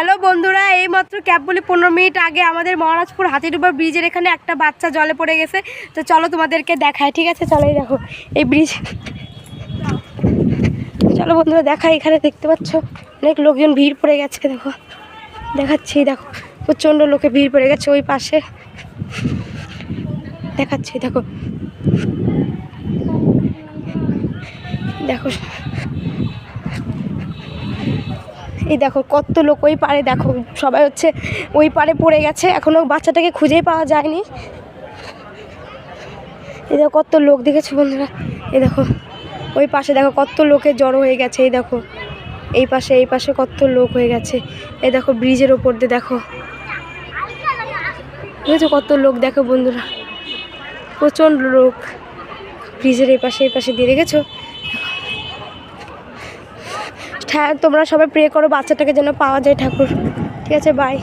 Hello বন্ধুরা, এইমাত্র cab বলে পনেরো মিনিট আগে আমাদের মহারাজপুর হাতিডুবা ব্রিজের এখানে একটা বাচ্চা জলে পড়ে গেছে। তো চলো তোমাদেরকে দেখায় ঠিক আছে? চলো এই দেখো, এই ব্রিজ। চলো বন্ধুরা, দেখাই, এখানে দেখতে পাচ্ছ? অনেক লোকজন ভিড় পড়ে গেছে, দেখো। দেখাচ্ছি দেখো, প্রচণ্ড লোকে ভিড় পড়ে গেছে ওই পাশে। দেখাচ্ছি, দেখো। দেখো এই দেখো, কত লোক ওই পারে দেখো, সবাই হচ্ছে ওই পারে পড়ে গেছে এখনও বাচ্চাটাকে খুঁজেই পাওয়া যায়নি। এই দেখো, কত লোক দেখেছ বন্ধুরা? এই দেখো, ওই পাশে দেখো, কত লোকের জড়ো হয়ে গেছে, এই দেখো। এই পাশে এই পাশে কত লোক হয়ে গেছে। এই দেখো, ব্রিজের ওপর দিয়ে দেখো। বুঝেছ কত লোক, দেখো বন্ধুরা? প্রচণ্ড লোক ব্রিজের এই পাশে এই পাশে দিয়ে হ্যাঁ তোমরা সবাই প্রে করো বাচ্চাটাকে যেন পাওয়া যায় ঠাকুর। ঠিক আছে বাই